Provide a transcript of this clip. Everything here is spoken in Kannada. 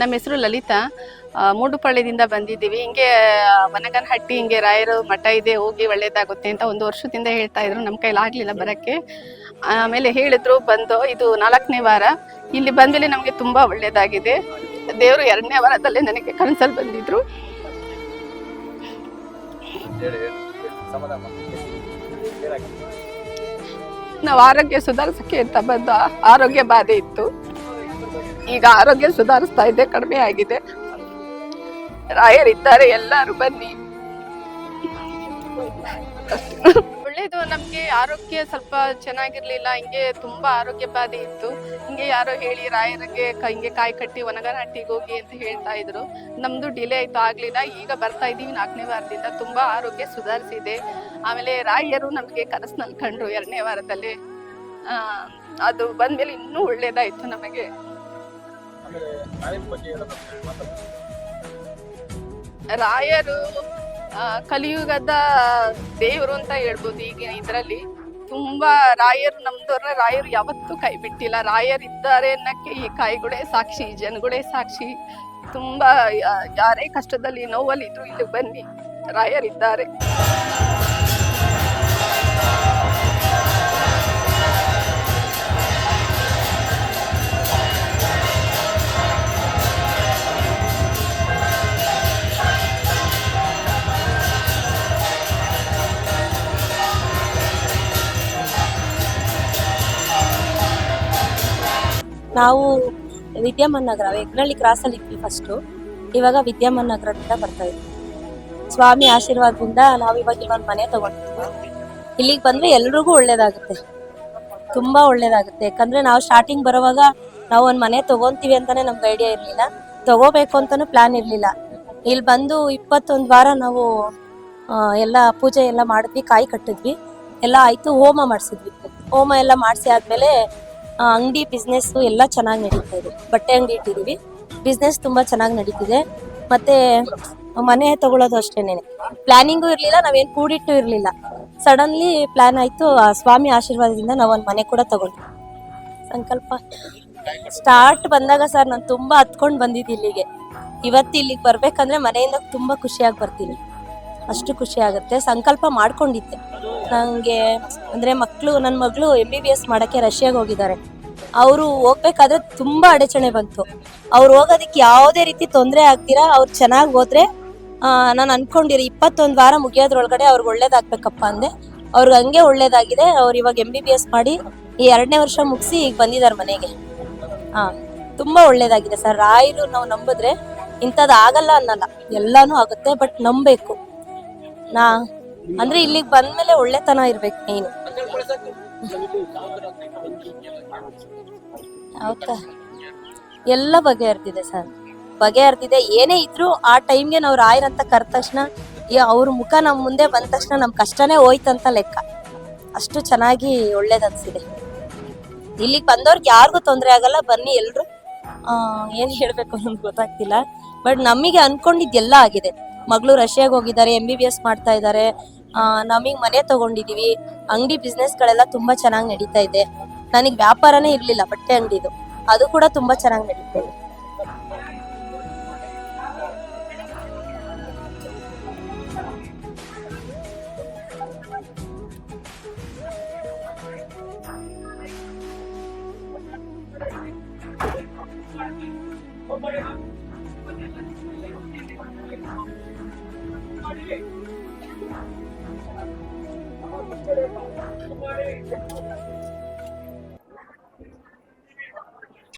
ನಮ್ಮ ಹೆಸರು ಲಲಿತಾ. ಮೂಡುಪಳ್ಳಿದಿಂದ ಬಂದಿದ್ದೀವಿ. ಹಿಂಗೆ ಮನಗನಹಟ್ಟಿ ಹಿಂಗೆ ರಾಯರು ಮಠ ಇದೆ, ಹೋಗಿ ಒಳ್ಳೇದಾಗುತ್ತೆ ಅಂತ ಒಂದು ವರ್ಷದಿಂದ ಹೇಳ್ತಾ ಇದ್ರು. ನಮ್ಮ ಕೈಲಿ ಆಗಲಿಲ್ಲ ಬರೋಕ್ಕೆ. ಆಮೇಲೆ ಹೇಳಿದ್ರು, ಬಂದು, ಇದು ನಾಲ್ಕನೇ ವಾರ. ಇಲ್ಲಿ ಬಂದಲ್ಲಿ ನಮಗೆ ತುಂಬ ಒಳ್ಳೆಯದಾಗಿದೆ ದೇವರು ಎರಡನೇ ವಾರದಲ್ಲೇ ನನಗೆ ಕನಸಲ್ಲಿ ಬಂದಿದ್ರು. ನಾವು ಆರೋಗ್ಯ ಸುಧಾರಿಸಕ್ಕೆ ಅಂತ ಬಂದು ಆರೋಗ್ಯ ಬಾಧೆ ಇತ್ತು. ಈಗ ಆರೋಗ್ಯ ಸುಧಾರಿಸ್ತಾ ಇದೆ, ಕಡಿಮೆ ಆಗಿದೆ. ರಾಯರಿದ್ದಾರೆ, ಎಲ್ಲರೂ ಬನ್ನಿ. ಒಳ್ಳೇದು ನಮ್ಗೆ ಆರೋಗ್ಯ ಸ್ವಲ್ಪ ಚೆನ್ನಾಗಿರ್ಲಿಲ್ಲ, ಹಿಂಗೆ ತುಂಬಾ ಆರೋಗ್ಯ ಬಾಧೆ ಇತ್ತು. ಹಿಂಗೆ ಯಾರೋ ಹೇಳಿ ರಾಯರಿಗೆ ಹಿಂಗೆ ಕಾಯಿ ಕಟ್ಟಿ ಒಣಗನಹಟ್ಟಿಗೆ ಹೋಗಿ ಅಂತ ಹೇಳ್ತಾ ಇದ್ರು. ನಮ್ದು ಡಿಲೇ ಆಯ್ತು, ಆಗ್ಲಿಲ್ಲ. ಈಗ ಬರ್ತಾ ಇದೀವಿ ನಾಲ್ಕನೇ ವಾರದಿಂದ. ತುಂಬಾ ಆರೋಗ್ಯ ಸುಧಾರಿಸಿದೆ. ಆಮೇಲೆ ರಾಯರು ನಮಗೆ ಕನಸ್ನಲ್ಲಿ ಕಂಡ್ರು ಎರಡನೇ ವಾರದಲ್ಲಿ. ಅದು ಬಂದ್ಮೇಲೆ ಇನ್ನೂ ಒಳ್ಳೇದಾಯ್ತು ನಮಗೆ. ರಾಯರು ಕಲಿಯುಗದ ದೇವರು ಅಂತ ಹೇಳ್ಬೋದು ಈಗಿನ ಇದರಲ್ಲಿ. ತುಂಬಾ ರಾಯರು ನಮ್ದವ್ರನ್ನ ರಾಯರು ಯಾವತ್ತೂ ಕೈ ಬಿಟ್ಟಿಲ್ಲ. ರಾಯರ್ ಇದ್ದಾರೆ ಅನ್ನಕ್ಕೆ ಈ ಕಾಯಿಗಳೇ ಸಾಕ್ಷಿ ಜನಗಳೇ ಸಾಕ್ಷಿ. ತುಂಬಾ ಯಾರೇ ಕಷ್ಟದಲ್ಲಿ ನೋವಲ್ಲಿ ಇದ್ರು ಇಲ್ಲಿ ಬನ್ನಿ. ರಾಯರಿದ್ದಾರೆ. ನಾವು ವಿದ್ಯಾಮನ್ ನಗರ ಯಗ್ನಳ್ಳಿ ಕ್ರಾಸಲ್ಲಿ ಇದ್ವಿ ಫಸ್ಟು ಇವಾಗ ವಿದ್ಯಾಮನ್ ನಗರದಿಂದ ಬರ್ತಾ ಇದ್ವಿ. ಸ್ವಾಮಿ ಆಶೀರ್ವಾದದಿಂದ ನಾವು ಇವಾಗ ಇಲ್ಲೊಂದು ಮನೆ ತಗೊಂಡಿದ್ವಿ. ಇಲ್ಲಿಗೆ ಬಂದ್ರೆ ಎಲ್ರಿಗೂ ಒಳ್ಳೇದಾಗುತ್ತೆ. ತುಂಬಾ ಒಳ್ಳೇದಾಗುತ್ತೆ. ಯಾಕಂದ್ರೆ ನಾವು ಸ್ಟಾರ್ಟಿಂಗ್ ಬರುವಾಗ ನಾವು ಒಂದು ಮನೆ ತಗೊಂತೀವಿ ಅಂತಾನೆ ನಮ್ಗೆ ಐಡಿಯಾ ಇರಲಿಲ್ಲ. ತಗೋಬೇಕು ಅಂತಾನು ಪ್ಲಾನ್ ಇರಲಿಲ್ಲ. ಇಲ್ಲಿ ಬಂದು ಇಪ್ಪತ್ತೊಂದು ವಾರ ನಾವು ಎಲ್ಲ ಪೂಜೆ ಎಲ್ಲ ಮಾಡಿದ್ವಿ, ಕಾಯಿ ಕಟ್ಟಿದ್ವಿ. ಎಲ್ಲ ಆಯ್ತು, ಹೋಮ ಮಾಡಿಸಿದ್ವಿ. ಹೋಮ ಎಲ್ಲ ಮಾಡಿಸಿ ಆದ್ಮೇಲೆ ಅಂಗಡಿ ಬಿಸ್ನೆಸ್ ಎಲ್ಲ ಚೆನ್ನಾಗಿ ನಡೀತಾ ಇದೆ. ಬಟ್ಟೆ ಅಂಗಡಿ ಇಟ್ಟಿದೀವಿ. ಬಿಸ್ನೆಸ್ ತುಂಬಾ ಚೆನ್ನಾಗಿ ನಡೀತಿದೆ. ಮತ್ತೆ ಮನೆ ತಗೊಳ್ಳೋದು ಅಷ್ಟೇನೆ. ಪ್ಲಾನಿಂಗು ಇರಲಿಲ್ಲ, ನಾವೇನ್ ಕೂಡಿಟ್ಟು ಇರಲಿಲ್ಲ. ಸಡನ್ಲಿ ಪ್ಲಾನ್ ಆಯ್ತು ಸ್ವಾಮಿ ಆಶೀರ್ವಾದದಿಂದ ನಾವು ಒಂದು ಮನೆ ಕೂಡ ತಗೊಂಡ್ವಿ. ಸಂಕಲ್ಪ. ಸ್ಟಾರ್ಟ್ ಬಂದಾಗ ಸರ್ ನಾನು ತುಂಬಾ ಹತ್ಕೊಂಡು ಬಂದಿದ್ದು ಇಲ್ಲಿಗೆ. ಇವತ್ತು ಇಲ್ಲಿಗೆ ಬರಬೇಕಂದ್ರೆ ಮನೆಯಿಂದ ತುಂಬಾ ಖುಷಿಯಾಗಿ ಬರ್ತೀನಿ. ಅಷ್ಟು ಖುಷಿ ಆಗುತ್ತೆ. ಸಂಕಲ್ಪ ಮಾಡ್ಕೊಂಡಿದ್ದೆ. ನನಗೆ ಅಂದರೆ ಮಕ್ಕಳು ನನ್ನ ಮಗಳು ಎಂ ಬಿ ಬಿ ಎಸ್ ಮಾಡೋಕ್ಕೆ ರಷ್ಯಾಗೆ ಹೋಗಿದ್ದಾರೆ. ಅವರು ಹೋಗ್ಬೇಕಾದ್ರೆ ತುಂಬ ಅಡಚಣೆ ಬಂತು. ಅವ್ರು ಹೋಗೋದಕ್ಕೆ ಯಾವುದೇ ರೀತಿ ತೊಂದರೆ ಆಗ್ತೀರಾ ಅವ್ರು ಚೆನ್ನಾಗಿ ಹೋದ್ರೆ ನಾನು ಅನ್ಕೊಂಡಿರಿ ಇಪ್ಪತ್ತೊಂದು ವಾರ ಮುಗಿಯೋದ್ರೊಳಗಡೆ ಅವ್ರಿಗೆ ಒಳ್ಳೇದಾಗಬೇಕಪ್ಪ ಅಂದೆ. ಅವ್ರಿಗೆ ಹಂಗೆ ಒಳ್ಳೇದಾಗಿದೆ. ಅವ್ರು ಇವಾಗ ಎಂ ಬಿ ಬಿ ಎಸ್ ಮಾಡಿ ಈ ಎರಡನೇ ವರ್ಷ ಮುಗಿಸಿ ಈಗ ಬಂದಿದ್ದಾರೆ ಮನೆಗೆ. ಹಾಂ ತುಂಬ ಒಳ್ಳೇದಾಗಿದೆ ಸರ್. ರಾಯರು ನಾವು ನಂಬಿದ್ರೆ ಇಂಥದ್ದು ಆಗಲ್ಲ ಅನ್ನಲ್ಲ. ಎಲ್ಲಾನು ಆಗುತ್ತೆ, ಬಟ್ ನಂಬೇಕು. ನಾ, ಅಂದ್ರೆ ಇಲ್ಲಿಗೆ ಬಂದ್ಮೇಲೆ ಒಳ್ಳೆತನ ಇರ್ಬೇಕು ನೀನು ಎಲ್ಲ ಬಗೆಹರ್ತಿದೆ ಸರ್. ಬಗೆಹರ್ತಿದೆ ಏನೇ ಇದ್ರು ಆ ಟೈಮ್ಗೆ ನಾವು ರಾಯರ್ ಅಂತ ಕರೆದ ತಕ್ಷಣ ಅವ್ರ ಮುಖ ನಮ್ಮ ಮುಂದೆ ಬಂದ ತಕ್ಷಣ ನಮ್ ಕಷ್ಟನೇ ಹೋಯ್ತಂತ ಲೆಕ್ಕ. ಅಷ್ಟು ಚೆನ್ನಾಗಿ ಒಳ್ಳೇದನ್ಸಿದೆ. ಇಲ್ಲಿಗೆ ಬಂದವ್ರಿಗೆ ಯಾರಿಗೂ ತೊಂದರೆ ಆಗಲ್ಲ, ಬನ್ನಿ ಏನು ಏನ್ ಹೇಳ್ಬೇಕು ಅನ್ನೋದು ಗೊತ್ತಾಗ್ತಿಲ್ಲ. ಬಟ್ ನಮಗೆ ಅನ್ಕೊಂಡಿದ್ದೆಲ್ಲ ಆಗಿದೆ. ಮಗಳು ರಷ್ಯಾಗೆ ಹೋಗಿದ್ದಾರೆ ಎಂ ಬಿ ಬಿ ಎಸ್ ಮಾಡ್ತಾ ಇದ್ದಾರೆ. ನಮಗೆ ಮನೆ ತಗೊಂಡಿದೀವಿ. ಅಂಗಡಿ ಬಿಸ್ನೆಸ್ಗಳೆಲ್ಲ ತುಂಬಾ ಚೆನ್ನಾಗಿ ನಡೀತಾ ಇದೆ. ನನಗೆ ವ್ಯಾಪಾರನೇ ಇರಲಿಲ್ಲ ಬಟ್ಟೆ ಅಂಗಡಿದು. ಅದು ಕೂಡ ತುಂಬಾ ಚೆನ್ನಾಗಿ ನಡೀತಾ ಇದೆ.